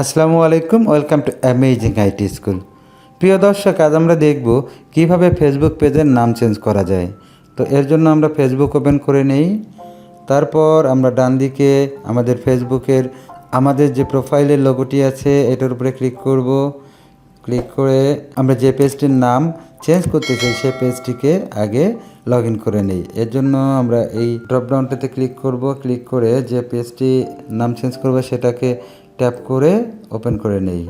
আসসালামু আলাইকুম, welcome to amazing IT school. প্রিয় দর্শক, আজ আমরা দেখব কীভাবে ফেসবুক পেজের নাম চেঞ্জ করা যায়। তো এর জন্য আমরা ফেসবুক ওপেন করে নেই। তারপর আমরা ডান দিকে আমাদের ফেসবুকের আমাদের যে প্রোফাইলের লোগোটি আছে, এটার উপরে ক্লিক করব। ক্লিক করে আমরা যে পেজটির নাম চেঞ্জ করতে চাই সেই পেজটিকে আগে লগ ইন করে নেই। এর জন্য আমরা এই ড্রপডাউনটাতে ক্লিক করব। ক্লিক করে যে পেজটি নাম চেঞ্জ করব, সেটাকে ট্যাপ করে ওপেন করে নেই।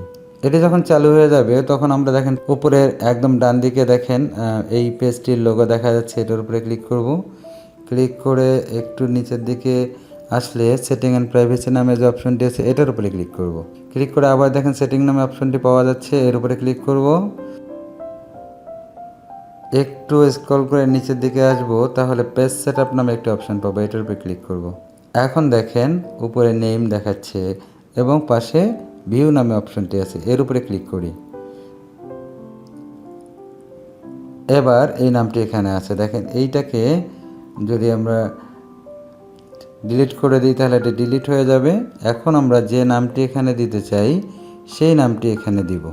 এটি যখন চালু হয়ে যাবে, তখন আমরা দেখেন উপরের একদম ডান দিকে দেখেন এই পেজটির লোগো দেখা যাচ্ছে, এটার উপরে ক্লিক করব। ক্লিক করে একটু নিচের দিকে আসলে সেটিং অ্যান্ড প্রাইভেসি নামে যে অপশনটি আছে, এটার উপরে ক্লিক করব। ক্লিক করে আবার দেখেন সেটিং নামে অপশনটি পাওয়া যাচ্ছে, এর উপরে ক্লিক করব। একটু স্ক্রল করে নিচের দিকে আসব, তাহলে পেজ সেট আপ নামে একটি অপশন পাবো, এটার উপরে ক্লিক করব। এখন দেখেন উপরে নেম দেখাচ্ছে এবং পাশে ভিউ নামে অপশনটি আছে, এর উপরে ক্লিক করি। এবার এই নামটি এখানে আছে। দেখেন, এইটাকে যদি আমরা ডিলিট করে দিই, তাহলে এটা ডিলিট হয়ে যাবে। এখন আমরা যে নামটি এখানে দিতে চাই, সেই নামটি এখানে দিব।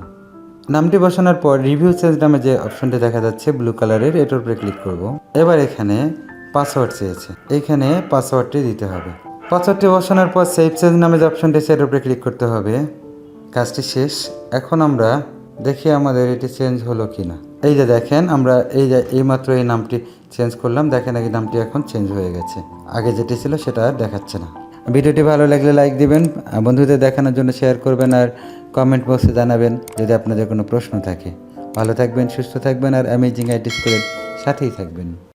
নামটি বসানোর পর রিভিউ চেঞ্জ নামে যে অপশনটি দেখা যাচ্ছে, ব্লু কালারের, এটার উপরে ক্লিক করব। এবার এখানে পাসওয়ার্ড চেয়েছে। এইখানে পাসওয়ার্ডটি দিতে হবে। পাসওয়ার্ডটি বসানোর পর সেভ চেঞ্জ নামে যে অপশনটি এটার উপরে ক্লিক করতে হবে। কাজটি শেষ। এখন আমরা দেখি আমাদের এটি চেঞ্জ হলো কি না এই যে দেখেন, আমরা এই যে এইমাত্র এই নামটি চেঞ্জ করলাম। দেখেন এই নামটি এখন চেঞ্জ হয়ে গেছে। আগে যেটি ছিল সেটা আর দেখাচ্ছে না। ভিডিওটি ভালো লাগলে লাইক দিবেন। বন্ধুদের দেখানোর জন্য শেয়ার করবেন আর কমেন্ট বক্সে জানাবেন, যদি আপনাদের কোনো প্রশ্ন থাকে। ভালো থাকবেন, সুস্থ থাকবেন, আর অ্যামেজিং আইটি স্কুলের সাথেই থাকবেন।